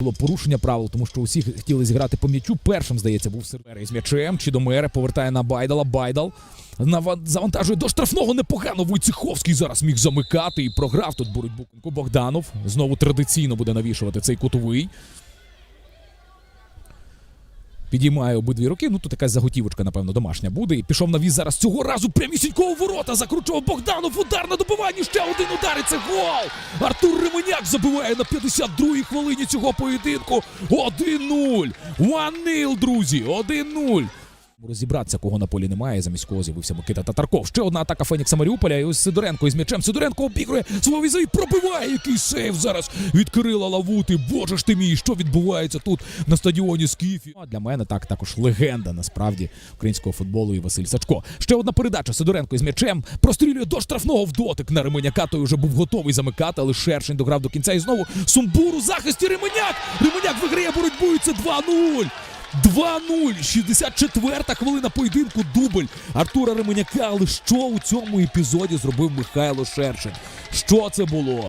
Було порушення правил, тому що усі хотіли зіграти по м'ячу. Першим, здається, був сервер із м'ячем. Чи до мере повертає на Байдала. Байдал завантажує до штрафного непогано. Войцеховський зараз міг замикати і програв тут боротьбу. Богданов знову традиційно буде навішувати цей кутовий. Підіймає обидві руки. Ну тут якась заготівочка, напевно, домашня буде. І пішов на віз зараз цього разу прямісінько у ворота. Закручував Богданов. Удар на добиванні. Ще один удар. І це гол. Артур Ременяк забиває на 52-й хвилині цього поєдинку. 1-0. 1-0, друзі. 1-0. Розібратися, кого на полі немає. Замість кого з'явився Микита Татарков. Ще одна атака Фенікса Маріуполя. І ось Сидоренко із м'ячем. Сидоренко обігрує свого і пробиває. Який сейв зараз від Кирила Лавути. Боже ж ти мій, що відбувається тут на стадіоні Скіфі. А для мене так також легенда насправді українського футболу і Василь Сачко. Ще одна передача. Сидоренко із м'ячем прострілює до штрафного в дотик на Ременяка. Той вже був готовий замикати, але Шершень дограв до кінця. І знову Сумбур у захисті Ременяк. Ременяк виграє боротьбу. І це 2-0. 2-0, 64-та хвилина поєдинку дубль Артура Ременяка. Але що у цьому епізоді зробив Михайло Шершень? Що це було?